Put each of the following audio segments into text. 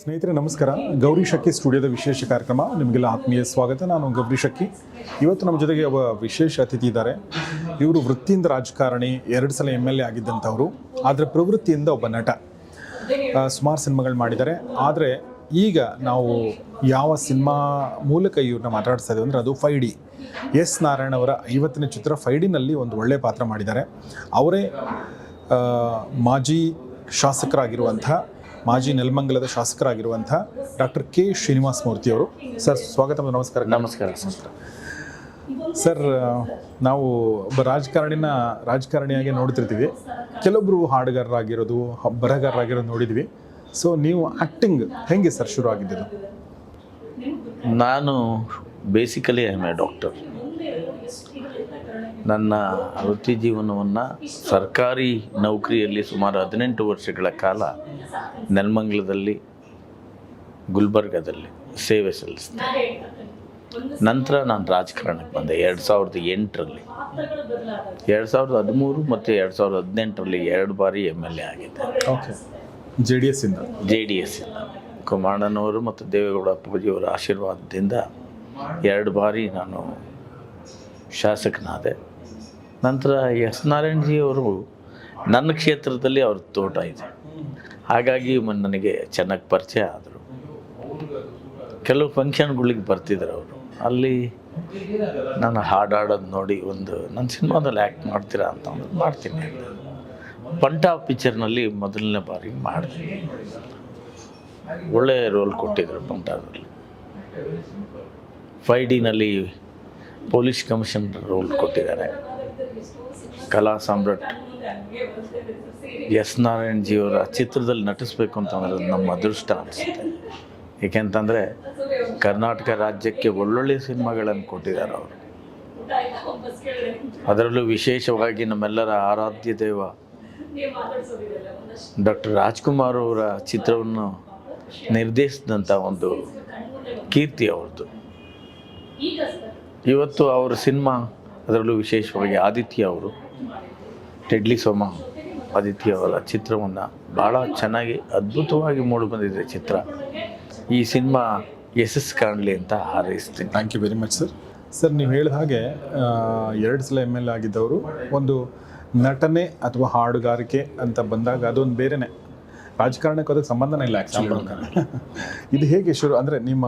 ಸ್ನೇಹಿತರೆ, ನಮಸ್ಕಾರ. ಗೌರಿ ಶಕ್ಕಿ ಸ್ಟುಡಿಯೋದ ವಿಶೇಷ ಕಾರ್ಯಕ್ರಮ. ನಿಮಗೆಲ್ಲ ಆತ್ಮೀಯ ಸ್ವಾಗತ. ನಾನು ಗೌರಿ ಶಕ್ಕಿ ಇವತ್ತು ನಮ್ಮ ಜೊತೆಗೆ ಒಬ್ಬ ವಿಶೇಷ ಅತಿಥಿ ಇದ್ದಾರೆ. ಇವರು ವೃತ್ತಿಯಿಂದ ರಾಜಕಾರಣಿ, ಎರಡು ಸಲ ಎಂ ಎಲ್ ಎ ಆಗಿದ್ದಂಥವರು. ಆದರೆ ಪ್ರವೃತ್ತಿಯಿಂದ ಒಬ್ಬ ನಟ. ಸುಮಾರು ಸಿನಿಮಾಗಳು ಮಾಡಿದ್ದಾರೆ. ಆದರೆ ಈಗ ನಾವು ಯಾವ ಸಿನಿಮಾ ಮೂಲಕ ಇವ್ರನ್ನ ಮಾತಾಡ್ತಾ ಇದ್ದೀವಿ ಅಂದರೆ ಅದು ಫೈ ಡಿ ಎಸ್ ನಾರಾಯಣ ಅವರ ಐವತ್ತನೇ ಚಿತ್ರ ಫೈ ಡಿನಲ್ಲಿ ಒಂದು ಒಳ್ಳೆಯ ಪಾತ್ರ ಮಾಡಿದ್ದಾರೆ. ಅವರೇ ಮಾಜಿ ಶಾಸಕರಾಗಿರುವಂಥ ಮಾಜಿ ನೆಲಮಂಗಲದ ಶಾಸಕರಾಗಿರುವಂಥ ಡಾಕ್ಟರ್ ಕೆ ಶ್ರೀನಿವಾಸ ಮೂರ್ತಿ ಅವರು. ಸರ್ ಸ್ವಾಗತ ನಮಸ್ಕಾರ. ನಮಸ್ಕಾರ ಸರ್ ಸರ್ ನಾವು ಒಬ್ಬ ರಾಜಕಾರಣಿನ ರಾಜಕಾರಣಿಯಾಗಿ ನೋಡ್ತಿರ್ತೀವಿ. ಕೆಲವೊಬ್ಬರು ಹಾಡುಗಾರರಾಗಿರೋದು ಬರಹಗಾರರಾಗಿರೋದು ನೋಡಿದ್ವಿ. ಸೊ ನೀವು ಆ್ಯಕ್ಟಿಂಗ್ ಹೆಂಗೆ ಸರ್ ಶುರು ಆಗಿದ್ದು ನಾನು ಬೇಸಿಕಲಿ ಐ ಎ ಡಾಕ್ಟರ್ ನನ್ನ ವೃತ್ತಿ ಜೀವನವನ್ನು ಸರ್ಕಾರಿ ನೌಕರಿಯಲ್ಲಿ ಸುಮಾರು ಹದಿನೆಂಟು ವರ್ಷಗಳ ಕಾಲ ನೆಲಮಂಗಲದಲ್ಲಿ ಗುಲ್ಬರ್ಗದಲ್ಲಿ ಸೇವೆ ಸಲ್ಲಿಸಿದೆ. ನಂತರ ನಾನು ರಾಜಕಾರಣಕ್ಕೆ ಬಂದೆ ಎರಡು ಸಾವಿರದ ಎಂಟರಲ್ಲಿ. ಎರಡು ಸಾವಿರದ ಹದಿಮೂರು ಮತ್ತು ಎರಡು ಸಾವಿರದ ಹದಿನೆಂಟರಲ್ಲಿ ಎರಡು ಬಾರಿ ಎಂ ಎಲ್ ಎ ಆಗಿದ್ದೆ. ಓಕೆ ಜೆ ಡಿ ಎಸ್ ಇಂದ? ಜೆ ಡಿ ಎಸ್ ಕುಮಾರಣ್ಣನವರು ಮತ್ತು ದೇವೇಗೌಡ ಅಪ್ಪಾಜಿಯವರ ಆಶೀರ್ವಾದದಿಂದ ಎರಡು ಬಾರಿ ನಾನು ಶಾಸಕನಾದೆ. ನಂತರ ಎಸ್ ನಾರಾಯಣಜಿ ಅವರು ನನ್ನ ಕ್ಷೇತ್ರದಲ್ಲಿ ಅವ್ರ ತೋಟ ಇದೆ. ಹಾಗಾಗಿ ನನಗೆ ಚೆನ್ನಾಗಿ ಪರಿಚಯ ಆದರು. ಕೆಲವು ಫಂಕ್ಷನ್ಗಳಿಗೆ ಬರ್ತಿದ್ರು ಅವರು. ಅಲ್ಲಿ ನಾನು ಹಾಡಾಡೋದು ನೋಡಿ ಒಂದು ನನ್ನ ಸಿನಿಮಾದಲ್ಲಿ ಆ್ಯಕ್ಟ್ ಮಾಡ್ತೀರಾ ಅಂತ ಮಾಡ್ತೀನಿ. ಪಂಟಾ ಪಿಕ್ಚರ್ನಲ್ಲಿ ಮೊದಲನೇ ಬಾರಿ ಮಾಡಿದೆ. ಒಳ್ಳೆಯ ರೋಲ್ ಕೊಟ್ಟಿದ್ರು ಪಂಟಾದಲ್ಲಿ ಫೈ ಡಿನಲ್ಲಿ ಪೊಲೀಸ್ ಕಮಿಷನರ್ ರೋಲ್ ಕೊಟ್ಟಿದ್ದಾರೆ. ಕಲಾ ಸಾಮ್ರಾಟ್ ಎಸ್ ನಾರಾಯಣ್ ಜಿಯವರ ಚಿತ್ರದಲ್ಲಿ ನಟಿಸ್ಬೇಕು ಅಂತಂದ್ರೆ ನಮ್ಮ ಅದೃಷ್ಟ ಅನಿಸುತ್ತೆ. ಏಕೆಂತಂದರೆ ಕರ್ನಾಟಕ ರಾಜ್ಯಕ್ಕೆ ಒಳ್ಳೊಳ್ಳೆ ಸಿನಿಮಾಗಳನ್ನು ಕೊಟ್ಟಿದ್ದಾರೆ ಅವರು. ಅದರಲ್ಲೂ ವಿಶೇಷವಾಗಿ ನಮ್ಮೆಲ್ಲರ ಆರಾಧ್ಯ ದೇವ ಡಾಕ್ಟರ್ ರಾಜ್ಕುಮಾರ್ ಅವರ ಚಿತ್ರವನ್ನು ನಿರ್ದೇಶಿಸಿದಂಥ ಒಂದು ಕೀರ್ತಿ ಅವ್ರದ್ದು. ಇವತ್ತು ಅವರ ಸಿನಿಮಾ ಅದರಲ್ಲೂ ವಿಶೇಷವಾಗಿ ಆದಿತ್ಯ ಅವರು ಟೆಡ್ಲಿ ಸೋಮ ಆದಿತ್ಯ ಅವರ ಚಿತ್ರವನ್ನು ಭಾಳ ಚೆನ್ನಾಗಿ ಅದ್ಭುತವಾಗಿ ಮೂಡಿಬಂದಿದೆ ಚಿತ್ರ. ಈ ಸಿನಿಮಾ ಯಶಸ್ ಕಾಣಲಿ ಅಂತ ಹಾರೈಸ್ತೀನಿ. Thank you very much sir sir ನೀವು ಹೇಳಿದ ಹಾಗೆ ಎರಡು ಸಲ ಎಂ ಎಲ್ ಎ ಆಗಿದ್ದವರು ಒಂದು ನಟನೆ ಅಥವಾ ಹಾಡುಗಾರಿಕೆ ಅಂತ ಬಂದಾಗ ಅದೊಂದು ಬೇರೆನೆ. ರಾಜಕಾರಣಕ್ಕೆ ಅದಕ್ಕೆ ಸಂಬಂಧನೇ ಇಲ್ಲ ಆ್ಯಕ್ಚುಲಿ ಇದು ಹೇಗೆ ಶುರು ಅಂದರೆ ನಿಮ್ಮ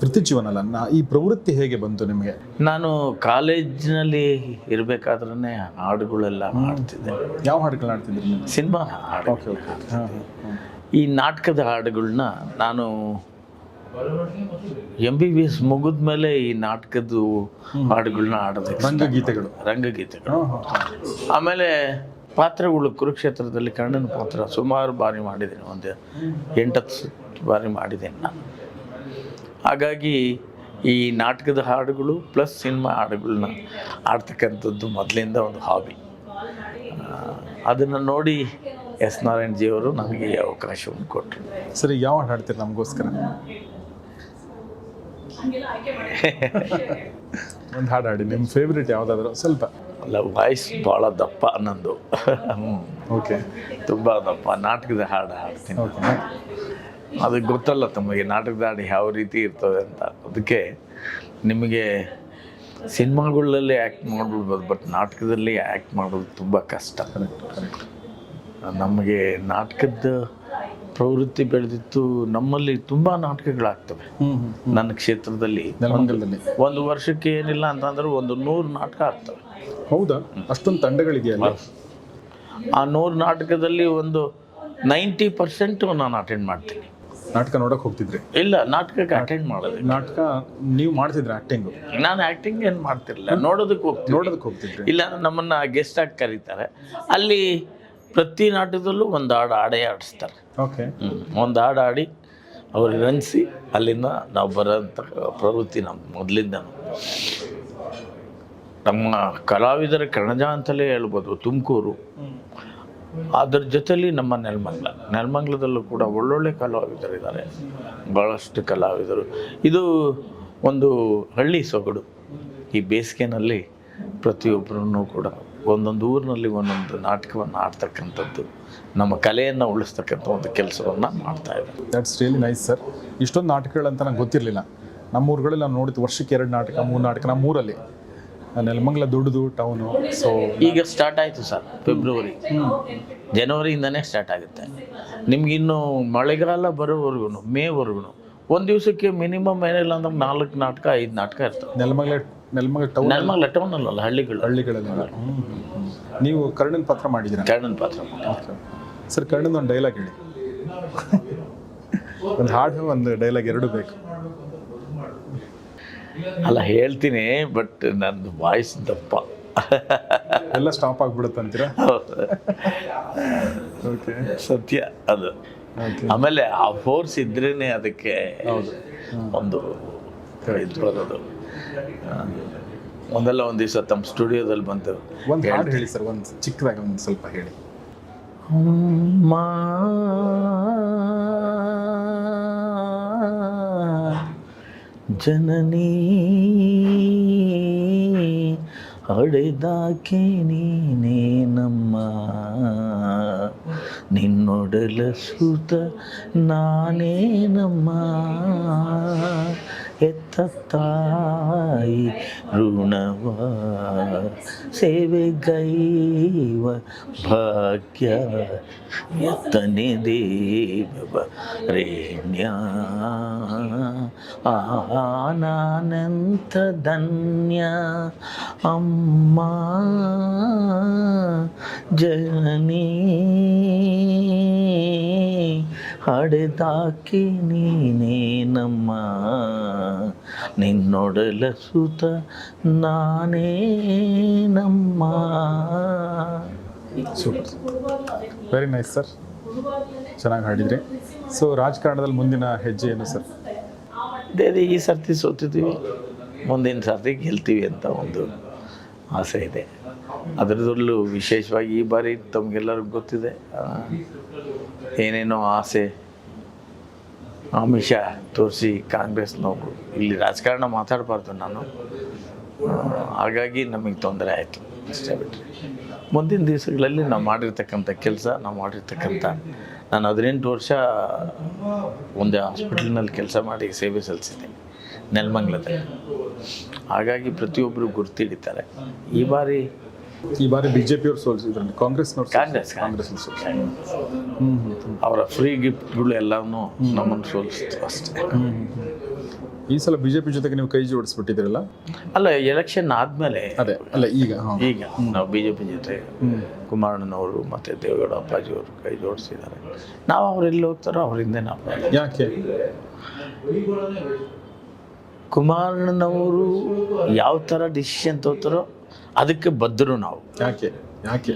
ವೃತ್ತಿ ಜೀವನ ಅಲ್ಲ ನಾ ಈ ಪ್ರವೃತ್ತಿ ಹೇಗೆ ಬಂತು ನಿಮಗೆ? ನಾನು ಕಾಲೇಜಿನಲ್ಲಿ ಇರಬೇಕಾದ್ರೆ ಹಾಡುಗಳೆಲ್ಲ ಹಾಡ್ತಿದ್ದೆ. ಯಾವ ಹಾಡುಗಳು ಹಾಡ್ತಿದ್ರಿ ನೀವು? ಸಿನಿಮಾ ಹಾಡು ಓಕೆ. ಓಕೆ ಹಾಂ ಈ ನಾಟಕದ ಹಾಡುಗಳನ್ನ ನಾನು ಎಂ ಬಿ ಬಿ ಎಸ್ ಮುಗಿದ ಮೇಲೆ ಈ ನಾಟಕದ್ದು ಹಾಡುಗಳನ್ನ ಆಡೋದಕ್ಕೆ ರಂಗಗೀತೆಗಳು. ರಂಗಗೀತೆಗಳು. ಹಾಂ ಹಾಂ ಆಮೇಲೆ ಪಾತ್ರಗಳು ಕುರುಕ್ಷೇತ್ರದಲ್ಲಿ ಕಣ್ಣನ ಪಾತ್ರ ಸುಮಾರು ಬಾರಿ ಮಾಡಿದ್ದೀನಿ. ಒಂದು ಎಂಟತ್ತು ಬಾರಿ ಮಾಡಿದ್ದೇನೆ ನಾನು. ಹಾಗಾಗಿ ಈ ನಾಟಕದ ಹಾಡುಗಳು ಪ್ಲಸ್ ಸಿನಿಮಾ ಹಾಡುಗಳನ್ನ ಆಡ್ತಕ್ಕಂಥದ್ದು ಮೊದಲಿಂದ ಒಂದು ಹಾಬಿ ಅದನ್ನು ನೋಡಿ ಎಸ್ ನಾರಾಯಣ ಜಿಯವರು ನಮಗೆ ಅವಕಾಶವನ್ನು ಕೊಟ್ಟರು ಸರಿ ಯಾವ ಹಾಡು ಹಾಡ್ತೀರಿ ನಮಗೋಸ್ಕರ? ಒಂದು ಹಾಡು ಹಾಡಿ ನಿಮ್ಮ ಫೇವ್ರೇಟ್ ಯಾವುದಾದ್ರು? ಸ್ವಲ್ಪ. ಅಲ್ಲ ವಾಯ್ಸ್ ಭಾಳ ದಪ್ಪ ನಂದು. ಓಕೆ ತುಂಬ ದಪ್ಪ ನಾಟಕದ ಹಾಡು ಹಾಡ್ತೀನಿ. ಓಕೆ ಅದಕ್ಕೆ ಗೊತ್ತಲ್ಲ ತಮಗೆ ನಾಟಕದ ಹಾಡು ಯಾವ ರೀತಿ ಇರ್ತದೆ ಅಂತ. ಅದಕ್ಕೆ ನಿಮಗೆ ಸಿನಿಮಾಗಳಲ್ಲಿ ಆ್ಯಕ್ಟ್ ಮಾಡ್ಬಿಡ್ಬೋದು ಬಟ್ ನಾಟಕದಲ್ಲಿ ಆ್ಯಕ್ಟ್ ಮಾಡೋದು ತುಂಬ ಕಷ್ಟ. ನಮಗೆ ನಾಟಕದ ಪ್ರವೃತ್ತಿ ಬೆಳೆದಿತ್ತು ನಮ್ಮಲ್ಲಿ ತುಂಬ ನಾಟಕಗಳಾಗ್ತವೆ. ನನ್ನ ಕ್ಷೇತ್ರದಲ್ಲಿ ಒಂದು ವರ್ಷಕ್ಕೆ ಏನಿಲ್ಲ ಅಂತಂದ್ರೆ ಒಂದು ನೂರು ನಾಟಕ ಆಗ್ತವೆ. ಹೌದಾ? ಅಷ್ಟೊಂದು ತಂಡಗಳಿದೆಯಲ್ಲ? ಆ ನೂರು ನಾಟಕದಲ್ಲಿ ಒಂದು ನೈಂಟಿ ಪರ್ಸೆಂಟು ನಾನು ಅಟೆಂಡ್ ಮಾಡ್ತೀನಿ. ನಾಟಕ ನೋಡಕ್ ಹೋಗ್ತಿದ್ರಿ? ಇಲ್ಲ ನಾಟಕಕ್ಕೆ ಅಟೆಂಡ್ ಮಾಡೋದು ನಾಟಕ ನೀವು ಮಾಡ್ತಿದ್ರ ಆಕ್ಟಿಂಗ್ ನಾನು ಆಕ್ಟಿಂಗ್ ಏನು ಮಾಡ್ತಿರಲಿಲ್ಲ. ನೋಡೋದಕ್ಕೆ ಹೋಗ್ತೀನಿ ನೋಡೋದಕ್ಕೆ ಹೋಗ್ತಿದ್ರಿ. ಇಲ್ಲ ನಮ್ಮನ್ನು ಗೆಸ್ಟ್ ಆಗಿ ಕರೀತಾರೆ. ಅಲ್ಲಿ ಪ್ರತಿ ನಾಟಕದಲ್ಲೂ ಒಂದು ಹಾಡು ಆಡೇ ಆಡಿಸ್ತಾರೆ ಓಕೆ ಒಂದು ಹಾಡು ಆಡಿ ಅವ್ರಿಗೆ ರಂಜಿಸಿ ಅಲ್ಲಿಂದ ನಾವು ಬರೋಂಥ ಪ್ರವೃತ್ತಿ ನಮ್ಮ ಮೊದಲಿಂದ ನಮ್ಮ ಕಲಾವಿದರ ಕಣಜ ಅಂತಲೇ ಹೇಳ್ಬೋದು ತುಮಕೂರು. ಅದರ ಜೊತೆಯಲ್ಲಿ ನಮ್ಮ ನೆಲಮಂಗ್ಲ. ನೆಲಮಂಗ್ಲದಲ್ಲೂ ಕೂಡ ಒಳ್ಳೊಳ್ಳೆ ಕಲಾವಿದರಿದ್ದಾರೆ. ಭಾಳಷ್ಟು ಕಲಾವಿದರು. ಇದು ಒಂದು ಹಳ್ಳಿ ಸೊಗಡು. ಈ ಬೇಸಿಗೆನಲ್ಲಿ ಪ್ರತಿಯೊಬ್ಬರೂ ಕೂಡ ಒಂದೊಂದು ಊರಿನಲ್ಲಿ ಒಂದೊಂದು ನಾಟಕವನ್ನು ಆಡ್ತಕ್ಕಂಥದ್ದು, ನಮ್ಮ ಕಲೆಯನ್ನು ಉಳಿಸ್ತಕ್ಕಂಥ ಒಂದು ಕೆಲಸವನ್ನು ಮಾಡ್ತಾ ಇದ್ದಾರೆ. ದಟ್ಸ್ ರಿಯಲಿ ನೈಸ್ ಸರ್ ಇಷ್ಟೊಂದು ನಾಟಕಗಳಂತ ನಂಗೆ ಗೊತ್ತಿರಲಿಲ್ಲ. ನಮ್ಮ ಊರುಗಳಲ್ಲಿ ನಾವು ನೋಡಿದ್ದು ವರ್ಷಕ್ಕೆ ಎರಡು ನಾಟಕ, ಮೂರು ನಾಟಕ ನಮ್ಮ ಊರಲ್ಲಿ ನೆಲಮಂಗಲ ದೊಡ್ಡದು ಟೌನು ಸೊ ಈಗ ಸ್ಟಾರ್ಟ್ ಆಯಿತು ಸರ್ ಫೆಬ್ರವರಿ ಜನವರಿಯಿಂದನೇ ಸ್ಟಾರ್ಟ್ ಆಗುತ್ತೆ. ನಿಮ್ಗಿನ್ನು ಮಳೆಗಾಲ ಬರೋವರೆಗೂ ಮೇವರೆಗೂ ಒಂದು ದಿವಸಕ್ಕೆ ಮಿನಿಮಮ್ ಏನಿಲ್ಲ ಅಂದ್ರೆ ನಾಲ್ಕು ನಾಟಕ ಐದು ನಾಟಕ ಇರ್ತವೆ. ನೆಲಮಂಗಲ ನೆಲಮಂಗಲ ಟೌನ್ ನರ್ಮಲ್ಲ ಟೌನಲ್ಲ ಹಳ್ಳಿಗಳು. ಹಳ್ಳಿಗಳಲ್ಲಿ. ನೀವು ಕರ್ಣನ್ ಪಾತ್ರ ಮಾಡಿದ್ದೀರಾ? ಕರ್ಣನ್ ಪಾತ್ರ ಸರ್ ಕರ್ಣನ್ ಒಂದು ಡೈಲಾಗ್ ಹೇಳಿ. ಒಂದು ಹಾಡು ಒಂದು ಡೈಲಾಗ್ ಎರಡು ಬೇಕು. ಅಲ್ಲ ಹೇಳ್ತೀನಿ ಬಟ್ ನಂದು ವಾಯ್ಸ್ ದಪ್ಪ. ಎಲ್ಲ ಸ್ಟಾಪ್ ಆಗ್ಬಿಡುತ್ತೆ ಅಂತೀರಾ? ಓಕೆ ಸತ್ಯ ಅದು. ಆಮೇಲೆ ಆ ಫೋರ್ಸ್ ಇದ್ರೇನೆ ಅದಕ್ಕೆ ಒಂದು ಇದು ಬರೋದು. ಒಂದಲ್ಲ ಒಂದು ದಿವಸ ತಮ್ಮ ಸ್ಟುಡಿಯೋದಲ್ಲಿ ಬಂತು ಒಂದು ಹಾಡು ಹೇಳಿ ಸರ್ ಒಂದು ಚಿಕ್ಕದಾಗ ಒಂದು ಸ್ವಲ್ಪ ಹೇಳಿ. ಅಮ್ಮ ಜನನೀ ಹಡೆದಾಕೆ ನೀನೇ ನಮ್ಮ ನಿನ್ನೊಡಲ ಸುತ ನಾನೇ ನಮ್ಮ ಎತ್ತ ತಾಯಿ ಋಣವ ಸೇವೆಗೈವ ಭಾಗ್ಯ ಎತ್ತನೆ ದೇವ ರೇಣ್ಯ ಆನಂತ ಧನ್ಯ ಅಮ್ಮ ಜನನೀ ಹಡೆದಾಕಿ ನೀನೇ ನಮ್ಮ ನಿನ್ನೊಡಲ ಸುತ ನಾನೇ ನಮ್ಮ ಸೂಪರ್ ವೆರಿ ನೈಸ್ ಸರ್ ಚೆನ್ನಾಗಿ ಹಾಡಿದ್ರಿ. ಸೊ ರಾಜಕಾರಣದಲ್ಲಿ ಮುಂದಿನ ಹೆಜ್ಜೆ ಏನು ಸರ್ ಅದೇ ಅದೇ ಈ ಸರ್ತಿ ಸೋತಿದ್ದೀವಿ ಮುಂದಿನ ಸರ್ತಿ ಗೆಲ್ತೀವಿ ಅಂತ ಒಂದು ಆಸೆ ಇದೆ. ಅದರದಲ್ಲೂ ವಿಶೇಷವಾಗಿ ಈ ಬಾರಿ ತಮಗೆಲ್ಲರಿಗೂ ಗೊತ್ತಿದೆ. ಏನೇನೋ ಆಸೆ ಆಮಿಷ ತೋರಿಸಿ ಕಾಂಗ್ರೆಸ್ನವರು ಇಲ್ಲಿ ರಾಜಕಾರಣ ಮಾತಾಡಬಾರ್ದು ನಾನು. ಹಾಗಾಗಿ ನಮಗೆ ತೊಂದರೆ ಆಯಿತು. ಅಷ್ಟೇ ಬಿಟ್ಟರೆ ಮುಂದಿನ ದಿವಸಗಳಲ್ಲಿ ನಾವು ಮಾಡಿರ್ತಕ್ಕಂಥ ಕೆಲಸ, ನಾವು ಮಾಡಿರ್ತಕ್ಕಂಥ ನಾನು ಹದಿನೆಂಟು ವರ್ಷ ಒಂದು ಹಾಸ್ಪಿಟಲ್ನಲ್ಲಿ ಕೆಲಸ ಮಾಡಿ ಸೇವೆ ಸಲ್ಲಿಸಿದ್ದೀನಿ ನೆಲಮಂಗ್ಲದಲ್ಲಿ. ಹಾಗಾಗಿ ಪ್ರತಿಯೊಬ್ಬರು ಗುರ್ತಿಡಿತಾರೆ. ಈ ಬಾರಿ ಈ ಬಾರಿ ಬಿಜೆಪಿ ಅವರು ಸೋಲಿಸಿದ್ರಲ್ಲಿ ಕಾಂಗ್ರೆಸ್ನವ್ರು ಕಾಂಗ್ರೆಸ್ ಕಾಂಗ್ರೆಸ್. ಅವರ ಫ್ರೀ ಗಿಫ್ಟ್ಗಳು ಎಲ್ಲವನ್ನೂ ನಮ್ಮನ್ನು ಸೋಲಿಸ್ತು ಅಷ್ಟೇ. ಈ ಸಲ ಬಿಜೆಪಿ ಜೊತೆಗೆ ನೀವು ಕೈ ಜೋಡಿಸ್ಬಿಟ್ಟಿದ್ರಲ್ಲ ಅಲ್ಲ ಎಲೆಕ್ಷನ್ ಆದ್ಮೇಲೆ. ಅದೇ ಅಲ್ಲ ಈಗ ಈಗ ನಾವು ಬಿಜೆಪಿ ಜೊತೆ ಕುಮಾರಣ್ಣನವರು ಮತ್ತೆ ದೇವೇಗೌಡ ಅಪ್ಪಾಜಿಯವರು ಕೈ ಜೋಡಿಸಿದ್ದಾರೆ. ನಾವು ಅವರೆಲ್ಲಿ ಹೋಗ್ತಾರೋ ಅವರಿಂದ ನಾವು. ಯಾಕೆ? ಕುಮಾರಣ್ಣನವರು ಯಾವ ಥರ ಡಿಸಿಷನ್ ತಗೋತಾರೋ ಅದಕ್ಕೆ ಬದ್ದರು ನಾವು. ಯಾಕೆ? ಯಾಕೆ?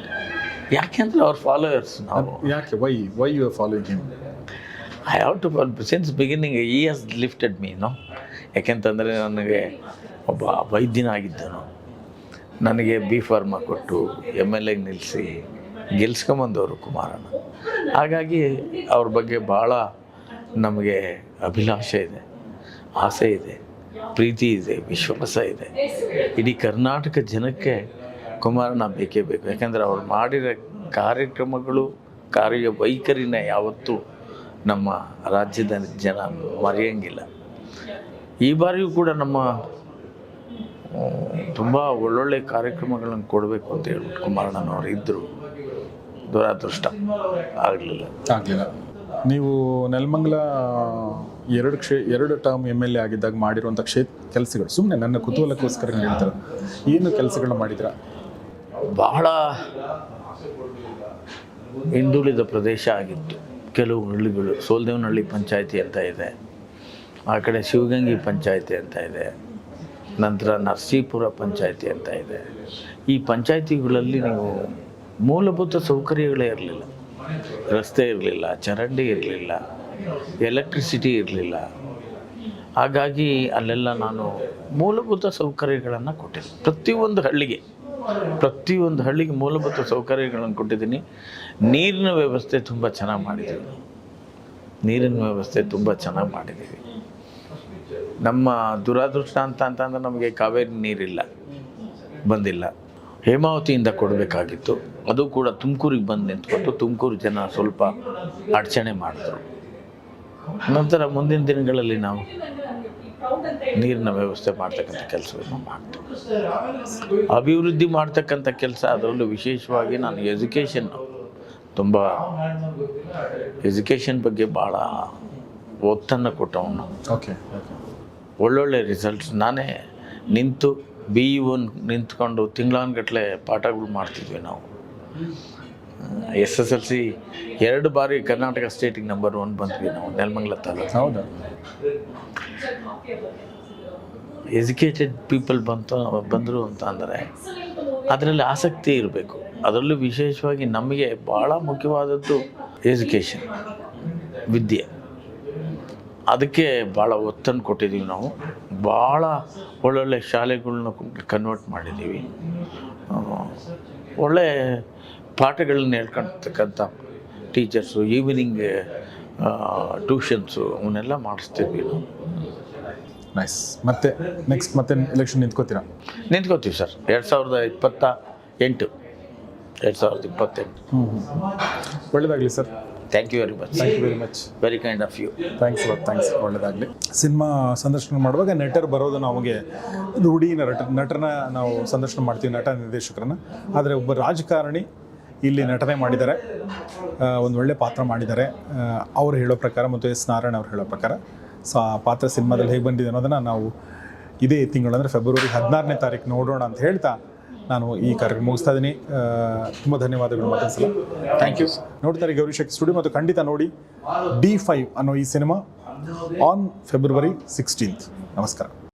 ಯಾಕೆಂದ್ರೆ ಅವ್ರ ಫಾಲೋಯರ್ಸ್ ನಾವು. ಯಾಕೆ? Why why you following him I have to since beginning he has lifted me no ಯಾಕೆಂತಂದರೆ ನನಗೆ ಒಬ್ಬ ವೈದ್ಯನಾಗಿದ್ದನು. ನನಗೆ ಬಿ ಫಾರ್ಮ ಕೊಟ್ಟು ಎಂ ಎಲ್ ಎಗೆ ನಿಲ್ಲಿಸಿ ಗೆಲ್ಸ್ಕೊಂಬಂದವರು ಕುಮಾರನ. ಹಾಗಾಗಿ ಅವ್ರ ಬಗ್ಗೆ ಭಾಳ ನಮಗೆ ಅಭಿಲಾಷೆ ಇದೆ ಆಸೆ ಇದೆ. ಪ್ರೀತಿ ಇದೆ, ವಿಶ್ವಾಸ ಇದೆ. ಇಡೀ ಕರ್ನಾಟಕ ಜನಕ್ಕೆ ಕುಮಾರಣ್ಣ ಬೇಕೇ ಬೇಕು. ಯಾಕಂದರೆ ಅವ್ರು ಮಾಡಿರೋ ಕಾರ್ಯಕ್ರಮಗಳು, ಕಾರ್ಯ ವೈಖರಿನ ಯಾವತ್ತೂ ನಮ್ಮ ರಾಜ್ಯದ ಜನ ಮರೆಯಂಗಿಲ್ಲ. ಈ ಬಾರಿಯೂ ಕೂಡ ನಮ್ಮ ತುಂಬ ಒಳ್ಳೊಳ್ಳೆ ಕಾರ್ಯಕ್ರಮಗಳನ್ನು ಕೊಡಬೇಕು ಅಂತ ಹೇಳ್ಬಿಟ್ಟು ಕುಮಾರಣ್ಣನವರು ಇದ್ದರು ದುರಾದೃಷ್ಟ. ಆಗಲಿಲ್ಲ. ಆಗಲಿಲ್ಲ. ನೀವು ನೆಲಮಂಗಲ ಎರಡು ಕ್ಷೇ, ಎರಡು ಟರ್ಮ್ ಎಂ ಎಲ್ ಎ ಆಗಿದ್ದಾಗ ಮಾಡಿರುವಂಥ ಕ್ಷೇತ್ರ ಕೆಲಸಗಳು. ಸುಮ್ಮನೆ ನನ್ನ ಕುತೂಹಲಕ್ಕೋಸ್ಕರ ಹೇಳ್ತಾರೆ ಏನು ಕೆಲಸಗಳನ್ನ ಮಾಡಿದ್ರ ಬಹಳ ಹಿಂದುಳಿದ ಪ್ರದೇಶ ಆಗಿತ್ತು. ಕೆಲವು ಹಳ್ಳಿಗಳು, ಸೋಲ್ದೇವನಹಳ್ಳಿ ಪಂಚಾಯಿತಿ ಅಂತ ಇದೆ. ಆ ಕಡೆ ಶಿವಗಂಗಿ ಪಂಚಾಯಿತಿ ಅಂತ ಇದೆ. ನಂತರ ನರಸೀಪುರ ಪಂಚಾಯಿತಿ ಅಂತ ಇದೆ. ಈ ಪಂಚಾಯಿತಿಗಳಲ್ಲಿ ನೀವು ಮೂಲಭೂತ ಸೌಕರ್ಯಗಳೇ ಇರಲಿಲ್ಲ. ರಸ್ತೆ ಇರಲಿಲ್ಲ, ಚರಂಡಿ ಇರಲಿಲ್ಲ. ಎಲೆಕ್ಟ್ರಿಸಿಟಿ ಇರಲಿಲ್ಲ. ಹಾಗಾಗಿ ಅಲ್ಲೆಲ್ಲ ನಾನು ಮೂಲಭೂತ ಸೌಕರ್ಯಗಳನ್ನು ಕೊಟ್ಟಿದ್ದೆ ಪ್ರತಿಯೊಂದು ಹಳ್ಳಿಗೆ ಪ್ರತಿಯೊಂದು ಹಳ್ಳಿಗೆ ಮೂಲಭೂತ ಸೌಕರ್ಯಗಳನ್ನು ಕೊಟ್ಟಿದ್ದೀನಿ. ನೀರಿನ ವ್ಯವಸ್ಥೆ ತುಂಬ ಚೆನ್ನಾಗಿ ಮಾಡಿದ್ದೀನಿ ನೀರಿನ ವ್ಯವಸ್ಥೆ ತುಂಬ ಚೆನ್ನಾಗಿ ಮಾಡಿದ್ದೀವಿ. ನಮ್ಮ ದುರಾದೃಷ್ಟ ಅಂತ ಅಂತಂದ್ರೆ ನಮಗೆ ಕಾವೇರಿ ನೀರಿಲ್ಲ, ಬಂದಿಲ್ಲ. ಹೇಮಾವತಿಯಿಂದ ಕೊಡಬೇಕಾಗಿತ್ತು. ಅದು ಕೂಡ ತುಮಕೂರಿಗೆ ಬಂದು ನಿಂತ್ಕೊಂಡು ತುಮಕೂರು ಜನ ಸ್ವಲ್ಪ ಅಡಚಣೆ ಮಾಡಿದ್ರು. ನಂತರ ಮುಂದಿನ ದಿನಗಳಲ್ಲಿ ನಾವು ನೀರಿನ ವ್ಯವಸ್ಥೆ ಮಾಡ್ತಕ್ಕಂಥ ಕೆಲಸವನ್ನು ಮಾಡ್ತೀವಿ. ಅಭಿವೃದ್ಧಿ ಮಾಡ್ತಕ್ಕಂಥ ಕೆಲಸ ಅದರಲ್ಲೂ ವಿಶೇಷವಾಗಿ ನಾನು ಎಜುಕೇಷನ್ ತುಂಬ ಎಜುಕೇಷನ್ ಬಗ್ಗೆ ಭಾಳ ಒತ್ತನ್ನು ಕೊಟ್ಟವನು. ಓಕೆ ಒಳ್ಳೊಳ್ಳೆ ರಿಸಲ್ಟ್ಸ್ ನಾನೇ ನಿಂತು ಬಿ ಇ ಒನ್ ನಿಂತ್ಕೊಂಡು ತಿಂಗಳಾನ್ಗಟ್ಟಲೆ ಪಾಠಗಳು ಮಾಡ್ತಿದ್ವಿ ನಾವು. ಎಸ್ ಎಸ್ ಎಲ್ ಸಿ ಎರಡು ಬಾರಿ ಕರ್ನಾಟಕ ಸ್ಟೇಟಿಗೆ ನಂಬರ್ ಒನ್ ಬಂದ್ವಿ ನಾವು ನೆಲಮಂಗಲ ತಾಲೂಕು. ಹೌದಾ. ಎಜುಕೇಟೆಡ್ ಪೀಪಲ್ ಬಂತು ಬಂದರು ಅಂತ ಅಂದರೆ ಅದರಲ್ಲಿ ಆಸಕ್ತಿ ಇರಬೇಕು. ಅದರಲ್ಲೂ ವಿಶೇಷವಾಗಿ ನಮಗೆ ಭಾಳ ಮುಖ್ಯವಾದದ್ದು ಎಜುಕೇಷನ್ ವಿದ್ಯೆ. ಅದಕ್ಕೆ ಭಾಳ ಒತ್ತನ್ನು ಕೊಟ್ಟಿದ್ದೀವಿ ನಾವು. ಭಾಳ ಒಳ್ಳೊಳ್ಳೆ ಶಾಲೆಗಳನ್ನ ಕನ್ವರ್ಟ್ ಮಾಡಿದ್ದೀವಿ. ಒಳ್ಳೆ ಪಾಠಗಳನ್ನ ಹೇಳ್ಕೊಳ್ತಕ್ಕಂಥ ಟೀಚರ್ಸು ಈವ್ನಿಂಗ್ ಟ್ಯೂಷನ್ಸು ಅವನ್ನೆಲ್ಲ ಮಾಡಿಸ್ತೀವಿ ನಾವು. ನೈಸ್ ಮತ್ತೆ ನೆಕ್ಸ್ಟ್ ಮತ್ತೆ ಎಲೆಕ್ಷನ್ ನಿಂತ್ಕೋತೀರಾ? ನಿಂತ್ಕೋತೀವಿ ಸರ್. ಎರಡು ಸಾವಿರದ ಇಪ್ಪತ್ತ ಎಂಟು. ಎರಡು ಸಾವಿರದ ಇಪ್ಪತ್ತೆಂಟು. ಹ್ಞೂ ಒಳ್ಳೇದಾಗಲಿ sir. Thank you very much thank you very much very kind of you thanks thanks ಒಳ್ಳೆಯದಾಗಲಿ ಸಿನಿಮಾ ಸಂದರ್ಶನ ಮಾಡುವಾಗ ನಟರು ಬರೋದು ನಮಗೆ ರೂಢಿ ನಟ ನಟನ ನಾವು ಸಂದರ್ಶನ ಮಾಡ್ತೀವಿ ನಟ ನಿರ್ದೇಶಕರನ್ನ. ಆದರೆ ಒಬ್ಬ ರಾಜಕಾರಣಿ ಇಲ್ಲಿ ನಟನೆ ಮಾಡಿದ್ದಾರೆ. ಒಂದು ಒಳ್ಳೆ ಪಾತ್ರ ಮಾಡಿದ್ದಾರೆ. ಅವರು ಹೇಳೋ ಪ್ರಕಾರ ಮತ್ತು ಎಸ್ ನಾರಾಯಣ ಅವ್ರು ಹೇಳೋ ಪ್ರಕಾರ ಸೊ ಆ ಪಾತ್ರ ಸಿನಿಮಾದಲ್ಲಿ ಹೇಗೆ ಬಂದಿದೆ ಅನ್ನೋದನ್ನು ನಾವು ಇದೇ ತಿಂಗಳು ಅಂದರೆ ಫೆಬ್ರವರಿ ಹದಿನಾರನೇ ತಾರೀಕು ನೋಡೋಣ ಅಂತ ಹೇಳ್ತಾ ನಾನು ಈ ಕಾರ್ಯಕ್ರಮ ಮುಗಿಸ್ತಾ ಇದ್ದೀನಿ. ತುಂಬ ಧನ್ಯವಾದಗಳು ಮತ್ತೊಂದ್ಸಲ ಥ್ಯಾಂಕ್ ಯು ನೋಡ್ತಾರೆ ಗೌರಿ ಶಕ್ತಿ ಸ್ಟುಡಿಯೋ ಮತ್ತು ಖಂಡಿತ ನೋಡಿ ಡಿ ಫೈವ್ ಅನ್ನೋ ಈ ಸಿನಿಮಾ ಆನ್ ಫೆಬ್ರವರಿ ಸಿಕ್ಸ್ಟೀನ್ತ್ ನಮಸ್ಕಾರ.